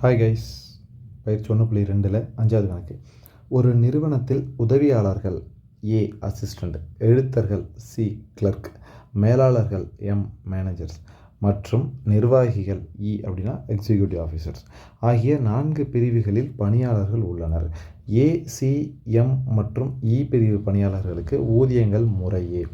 Hi guys பயிற்சி ஒன்று புள்ளி ரெண்டில் அஞ்சாவது கணக்கு. ஒரு நிறுவனத்தில் உதவியாளர்கள் ஏ அசிஸ்டண்ட் எழுத்தர்கள் சி கிளர்க் மேலாளர்கள் எம் மேனேஜர்ஸ் மற்றும் நிர்வாகிகள் இ அப்படின்னா எக்ஸிக்யூட்டிவ் ஆஃபீஸர்ஸ் ஆகிய நான்கு பிரிவுகளில் பணியாளர்கள் உள்ளனர். ஏ சி எம் மற்றும் இ பிரிவு பணியாளர்களுக்கு ஊதியங்கள் முறையே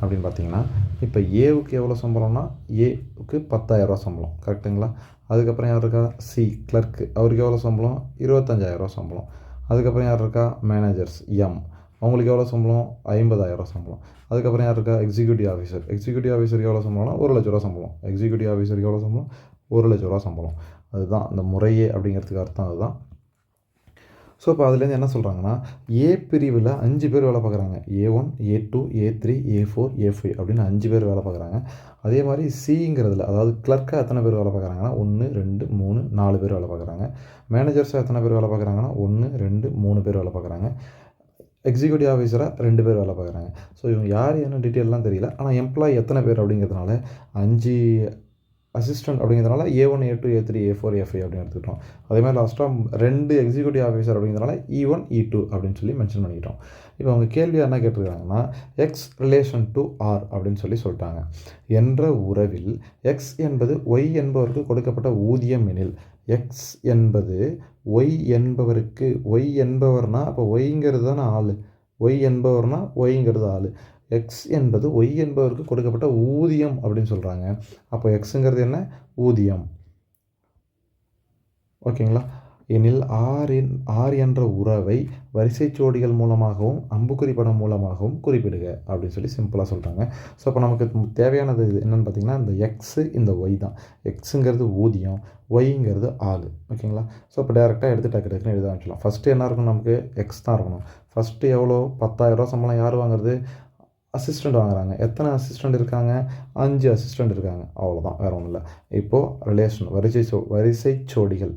அப்படின்னு பார்த்தீங்கன்னா இப்போ ஏவுக்கு எவ்வளோ சம்பளம்னா ஏவுக்கு பத்தாயிரரூவா சம்பளம். கரெக்டுங்களா அதுக்கப்புறம் யார் இருக்கா? சி கிளர்க்கு அவருக்கு எவ்வளோ சம்பளம்? இருபத்தஞ்சாயிரரூவா சம்பளம். அதுக்கப்புறம் யார் இருக்கா? மேனேஜர்ஸ் எம் அவங்களுக்கு எவ்வளோ சம்பளம்? ஐம்பதாயிரம் சம்பளம். அதுக்கப்புறம் யார் இருக்கா? எக்ஸிக்யூட்டிவ் ஆஃபீஸர் எக்ஸிக்யூட்டிவ் ஆஃபீஸருக்கு எவ்வளோ சம்பளம்னா ஒரு லட்ச ரூபா சம்பளம். எக்ஸிக்யூட்டிவ் ஆஃபீஸருக்கு எவ்வளோ சம்பளம்? ஒரு லட்ச ரூபா சம்பளம். அதுதான். அந்த முறையே அப்படிங்கிறதுக்கு அர்த்தம் அதுதான். ஸோ இப்போ அதுலேருந்து என்ன சொல்கிறாங்கன்னா ஏ பிரிவில் அஞ்சு பேர் வேலை பார்க்குறாங்க. A one A two A three A four A five அப்படின்னு அஞ்சு பேர் வேலை பார்க்குறாங்க. அதே மாதிரி சிங்கிறதுல அதாவது கிளர்க்காக எத்தனை பேர் வேலை பார்க்குறாங்கன்னா ஒன்று ரெண்டு மூணு நாலு பேர் வேலை பார்க்குறாங்க. மேனேஜர்ஸாக எத்தனை பேர் வேலை பார்க்குறாங்கன்னா ஒன்று ரெண்டு மூணு பேர் வேலை பார்க்குறாங்க. எக்ஸிக்யூட்டிவ் ஆஃபீஸராக ரெண்டு பேர் வேலை பார்க்குறாங்க. ஸோ இவங்க யார் என்ன டீட்டெயிலெலாம் தெரியல. ஆனால் எம்ப்ளாயி எத்தனை பேர் அப்படிங்கிறதுனால அஞ்சு அசிஸ்டன்ட் அப்படிங்கிறதுனால A one A two A three A four A five அப்படின்னு எடுத்துக்கிட்டோம். அதே மாதிரி லாஸ்ட்டாக ரெண்டு எக்ஸிக்யூட்டிவ் ஆஃபீஸர் அப்படிங்கிறதுனால இ ஒன் இ டூ அப்படின்னு சொல்லி மென்ஷன் பண்ணிக்கிட்டோம். இப்போ அவங்க கேள்வி என்ன கேட்டிருக்காங்கன்னா எக்ஸ் ரிலேஷன் டு ஆர் அப்படின்னு சொல்லி சொல்லிட்டாங்க. என்ற உறவில் எக்ஸ் என்பது ஒய் என்பவருக்கு கொடுக்கப்பட்ட ஊதியம் எனில் எக்ஸ் என்பது ஒய் என்பவருக்கு ஒய் என்பவர்னா அப்போ ஒய்ங்கிறது தானே ஆள். ஒய் என்பவர்னா ஒய்ங்கிறது ஆள். எக்ஸ் என்பது ஒய் என்பவருக்கு கொடுக்கப்பட்ட ஊதியம் அப்படின்னு சொல்கிறாங்க அப்போ எக்ஸுங்கிறது என்ன? ஊதியம். ஓகேங்களா? எனில் ஆர் என் ஆர் என்ற உறவை வரிசை ஜோடிகள் மூலமாகவும் அம்புக்குறி படம் மூலமாகவும் குறிப்பிடுக அப்படின்னு சொல்லி சிம்பிளாக சொல்கிறாங்க ஸோ இப்போ நமக்கு தேவையானது இது என்னென்னு பார்த்தீங்கன்னா இந்த எக்ஸு இந்த ஒய் தான். எக்ஸுங்கிறது ஊதியம் ஒய்ங்கிறது ஆள். ஓகேங்களா? ஸோ இப்போ டேரெக்டாக எடுத்து டக்கு டக்குன்னு எழுத ஆரம்பிச்சிடலாம். ஃபஸ்ட்டு என்ன இருக்கணும் நமக்கு? எக்ஸ் தான் இருக்கணும். ஃபஸ்ட்டு எவ்வளோ? பத்தாயிரரூவா சம்பளம் யார் வாங்குறது? அசிஸ்டண்ட் வாங்குறாங்க. எத்தனை அசிஸ்டண்ட் இருக்காங்க? அஞ்சு அசிஸ்டண்ட் இருக்காங்க. அவ்வளோதான் வேறு ஒன்றும் இல்லை. இப்போது ரிலேஷன் வரிசை சோ வரிசை சோடிகள்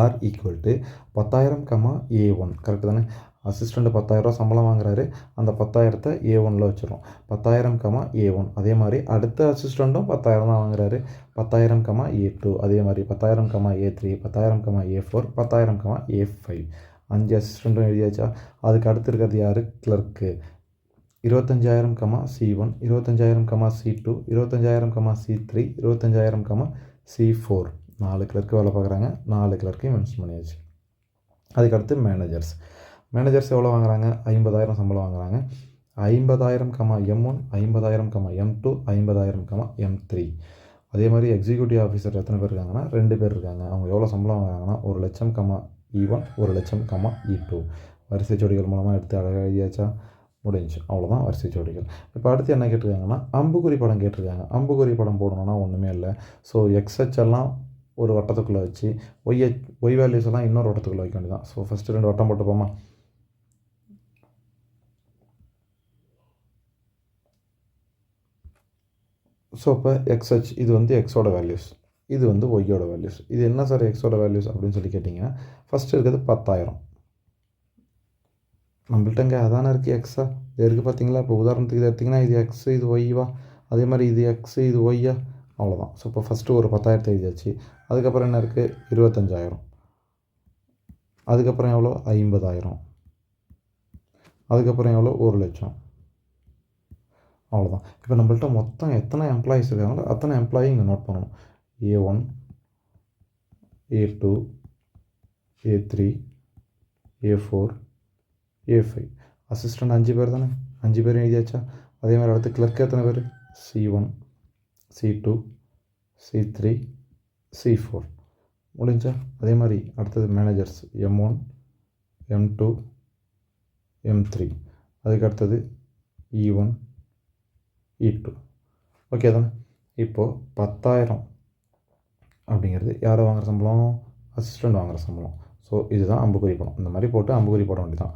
ஆர் ஈக்குவல் டு பத்தாயிரம் கமா ஏ ஒன் கரெக்டு தானே? அசிஸ்டண்ட்டு பத்தாயிரரூவா சம்பளம் வாங்குறாரு. அந்த பத்தாயிரத்தை ஏ ஒனில் வச்சுருவோம் பத்தாயிரம் கமா ஏ ஒன் அதே மாதிரி அடுத்த அசிஸ்டண்ட்டும் பத்தாயிரம் தான் வாங்குறாரு. பத்தாயிரம் கமா ஏ டூ அதே மாதிரி பத்தாயிரம் கமா ஏ த்ரீ பத்தாயிரம் கமா ஏ ஃபோர் பத்தாயிரம் கமா ஏ ஃபைவ் அஞ்சு அசிஸ்டண்ட்டும் எழுதியாச்சா? அதுக்கு அடுத்து இருக்கிறது யார்? கிளர்க்கு இருபத்தஞ்சாயிரம் கமா சி ஒன் இருபத்தஞ்சாயிரம் கமா சி டூ இருபத்தஞ்சாயிரம் கமா சி த்ரீ இருபத்தஞ்சாயிரம் கமா சி ஃபோர் நாலு கிளர்க்கு வேலை பார்க்குறாங்க. நாலு கிளர்க்கையும் மென்ஷன் பண்ணியாச்சு. அதுக்கடுத்து மேனேஜர்ஸ் மேனேஜர்ஸ் எவ்வளோ வாங்குறாங்க? ஐம்பதாயிரம் சம்பளம் வாங்குறாங்க. ஐம்பதாயிரம் கமா எம் ஒன் ஐம்பதாயிரம் கமா எம் டூ ஐம்பதாயிரம் கமா எம் த்ரீ அதே மாதிரி எக்ஸிக்யூட்டிவ் ஆஃபீஸர் எத்தனை பேர் இருக்காங்கன்னா? ரெண்டு பேர் இருக்காங்க. அவங்க எவ்வளோ சம்பளம் வாங்குறாங்கன்னா? ஒரு லட்சம் கமா e இ ஒன் ஒரு லட்சம் கமா e இ டூ வரிசை ஜோடிகள் மூலமாக எடுத்து அழகாக எழுதியாச்சா? முடிஞ்சு அவ்வளோதான் வரிசை ஜோடிகள். இப்போ அடுத்து என்ன கேட்டிருக்காங்கன்னா அம்புக்குறி படம் கேட்டிருக்காங்க. அம்புக்குறி படம் போடணுன்னா ஒன்றுமே இல்லை. ஸோ எக்ஸ்ஹெச் எல்லாம் ஒரு வட்டத்துக்குள்ளே வச்சு ஒய் ஒய் வேல்யூஸ் எல்லாம் இன்னொரு வட்டத்துக்குள்ளே வைக்க வேண்டியதான் ஸோ ஃபஸ்ட்டு ரெண்டு வட்டம் போட்டுப்போமா? ஸோ இப்போ எக்ஸ்ஹெச் இது வந்து எக்ஸோட வேல்யூஸ் இது வந்து ஒய்யோட வேல்யூஸ் இது என்ன சார் எக்ஸோட வேல்யூஸ் அப்படின்னு சொல்லி கேட்டிங்கன்னா ஃபஸ்ட்டு இருக்கிறது பத்தாயிரம். நம்மள்ட்ட இங்கே அதானே இருக்குது எக்ஸா இது இருக்குது பார்த்தீங்களா? இப்போ உதாரணத்துக்கு இது எடுத்திங்கன்னா இது எக்ஸு இது ஒய்வா அதே மாதிரி இது எக்ஸு இது ஒய்யா அவ்வளோதான் ஸோ இப்போ ஃபஸ்ட்டு ஒரு பத்தாயிரத்து எழுதியாச்சு. அதுக்கப்புறம் என்ன இருக்குது இருபத்தஞ்சாயிரம். அதுக்கப்புறம் எவ்வளோ ஐம்பதாயிரம். அதுக்கப்புறம் எவ்வளோ ஒரு லட்சம். அவ்வளோதான் இப்போ நம்மள்ட்ட மொத்தம் எத்தனை எம்ப்ளாயீஸ் இருக்காங்களோ அத்தனை எம்ப்ளாயி இங்கே நோட் பண்ணணும். A one A two A three A four A five assistant அஞ்சு பேர் தானே அஞ்சு பேர் எழுதியாச்சா அதே மாதிரி அடுத்து கிளர்க் எத்தனை பேர் C one C two C three C four முடிஞ்சா அதே மாதிரி அடுத்தது managers M one M two M three அதுக்கு அடுத்தது E one E two okay தானே இப்போது பத்தாயிரம் அப்படிங்கிறது யார் வாங்குகிற சம்பளம் அசிஸ்டண்ட் வாங்குகிற சம்பளம் ஸோ இதுதான் அம்புக்குறி படம் இந்த மாதிரி போட்டு அம்புக்குறி போட வேண்டியதான்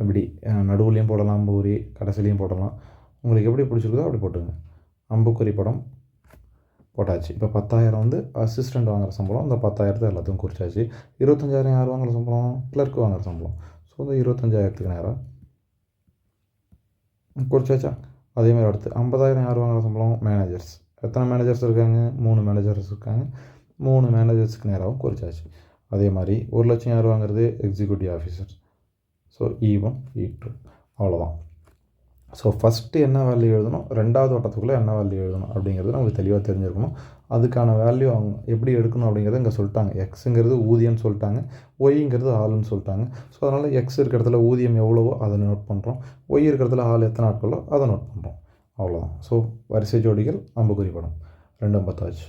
இப்படி நடுவுலையும் போடலாம் அம்புக்குறி கடைசிலையும் போடலாம். உங்களுக்கு எப்படி பிடிச்சிருக்குதோ அப்படி போட்டுங்க அம்புக்குறி படம் போட்டாச்சு. இப்போ பத்தாயிரம் வந்து அசிஸ்டண்ட் வாங்குகிற சம்பளம். அந்த பத்தாயிரத்தை எல்லாத்தையும் குறிச்சாச்சு. இருபத்தஞ்சாயிரம் யார் வாங்குற சம்பளம்? கிளர்க் வாங்குற சம்பளம். ஸோ இந்த இருபத்தஞ்சாயிரத்துக்கு நேரம் குறிச்சாச்சா? அதே மாதிரி அடுத்து ஐம்பதாயிரம் யார் வாங்குற சம்பளம்? மேனேஜர்ஸ் எத்தனை மேனேஜர்ஸ் இருக்காங்க? மூணு மேனேஜர்ஸ் இருக்காங்க. மூணு மேனேஜர்ஸுக்கு நேராகவும் குறிச்சாச்சு. அதே மாதிரி ஒரு லட்சம் யார் வாங்குறது? Executive officer so E one E two அவ்வளோதான் ஸோ ஃபஸ்ட்டு என்ன வேல்யூ எழுதணும்? ரெண்டாவது வட்டத்துக்குள்ளே என்ன வேல்யூ எழுதணும்? அப்படிங்கிறது நமக்கு தெளிவாக தெரிஞ்சிருக்கணும். அதுக்கான வேல்யூ அவங்க எப்படி எடுக்கணும் அப்படிங்கிறத இங்கே சொல்லிட்டாங்க. எக்ஸுங்கிறது ஊதியம்னு சொல்லிட்டாங்க. ஒய்ங்கிறது ஆளுன்னு சொல்லிட்டாங்க. ஸோ அதனால் எக்ஸ் இருக்கிற இடத்துல ஊதியம் எவ்வளவோ அதை நோட் பண்ணுறோம் ஒய் இருக்கிற இடத்துல ஆள் எத்தனை நாட்களோ அதை நோட் பண்ணுறோம் அவ்வளோதான் ஸோ வரிசை ஜோடிகள் அம்புக்குறி படம். ரெண்டும் பத்தாச்சு